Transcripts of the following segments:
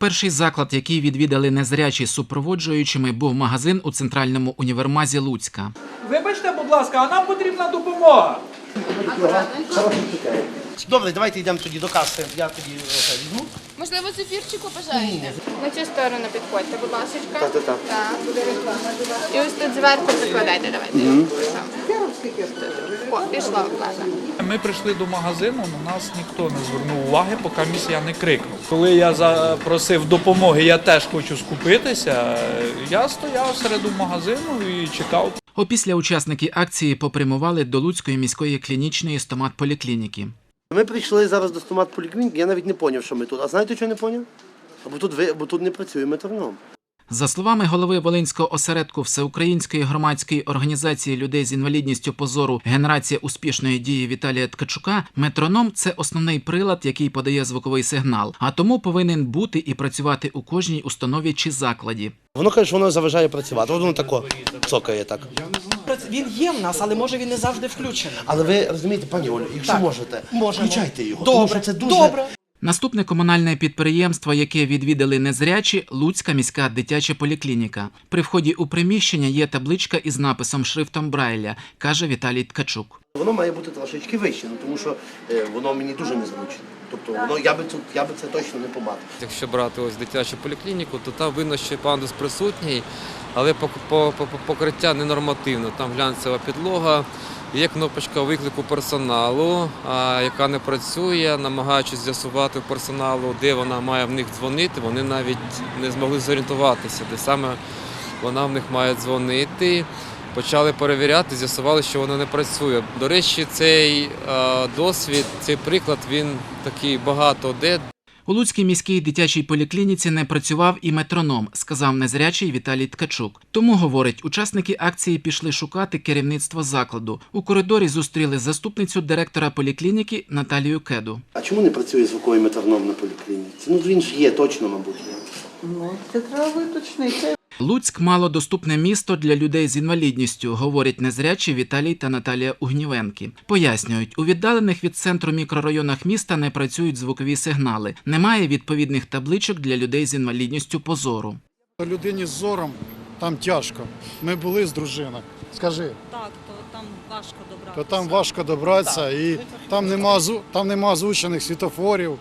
Перший заклад, який відвідали незрячі супроводжуючими, був магазин у центральному універмазі Луцька. Вибачте, будь ласка, а нам потрібна допомога. Добре, давайте йдемо тоді до каси. Я тоді оце візьму. Можливо, зефірчику бажаєте? На цю сторону підходьте, будь ласка. Так-так-так. Так, буде реклама. І ось тут зверху прикладайте, давайте. О, пішла влада. Ми прийшли до магазину, на нас ніхто не звернув уваги, поки місія не крикнув. Коли я запросив допомоги, я теж хочу скупитися. Я стояв серед магазину і чекав. Опісля учасники акції попрямували до Луцької міської клінічної стоматполіклініки. Ми прийшли зараз до стомат поліклініки, я навіть не зрозумів, що ми тут. А знаєте, що не зрозумів? Бо тут ви, бо тут не працює метроном. За словами голови Волинського осередку Всеукраїнської громадської організації людей з інвалідністю позору Генерація успішної дії Віталія Ткачука, метроном це основний прилад, який подає звуковий сигнал, а тому повинен бути і працювати у кожній установі чи закладі. Воно каже, що воно заважає працювати. Воно тако цокає так. Він є в нас, але може він не завжди включений. Але ви розумієте, пані Олю, якщо Так, можете, можемо. включайте його. Добре, тому що це дуже добре. Наступне комунальне підприємство, яке відвідали незрячі, Луцька міська дитяча поліклініка. При вході у приміщення є табличка із написом шрифтом Брайля, каже Віталій Ткачук. Воно має бути трошечки вище, ну, тому що е, воно мені дуже незручне. Тобто воно я би тут я би це точно не побачив. Якщо брати ось дитячу поліклініку, то там видно, що пандус присутній, але пок- по- по- по- покриття ненормативне. Там глянцева підлога, є кнопочка виклику персоналу, яка не працює, намагаючись з'ясувати у персоналу, де вона має в них дзвонити, вони навіть не змогли зорієнтуватися, де саме вона в них має дзвонити. Почали перевіряти, з'ясували, що вона не працює. До речі, цей досвід, цей приклад, він такий багато де, У Луцькій міській дитячій поліклініці не працював і метроном, сказав незрячий Віталій Ткачук. Тому, говорить, учасники акції пішли шукати керівництво закладу. У коридорі зустріли заступницю директора поліклініки Наталію Кеду. А чому не працює звуковий метроном на поліклініці? Ну він ж є, точно, мабуть, є. Ну, це треба виточнити. Луцьк малодоступне місто для людей з інвалідністю, говорять незрячі Віталій та Наталія Угнівенки. Пояснюють, у віддалених від центру мікрорайонах міста не працюють звукові сигнали. Немає відповідних табличок для людей з інвалідністю позору. Людині з зором там тяжко. Ми були з дружиною. Скажи, Так, то там важко добратися. то там важко добратися і там нема, зу- там нема озвучених світофорів,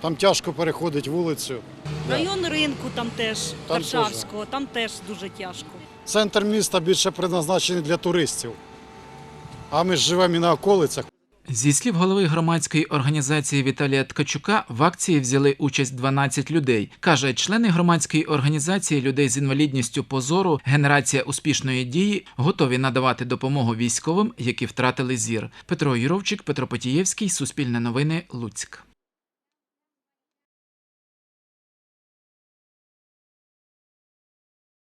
там тяжко переходить вулицю. Район ринку там теж, Там Варшавського, там теж дуже тяжко. Центр міста більше призначений для туристів. А ми ж живемо і на околицях. Зі слів голови громадської організації Віталія Ткачука, в акції взяли участь 12 людей. Каже, члени громадської організації людей з інвалідністю позору Генерація успішної дії готові надавати допомогу військовим, які втратили зір. Петро Юровчик, Петро Потієвський, Суспільне новини, Луцьк.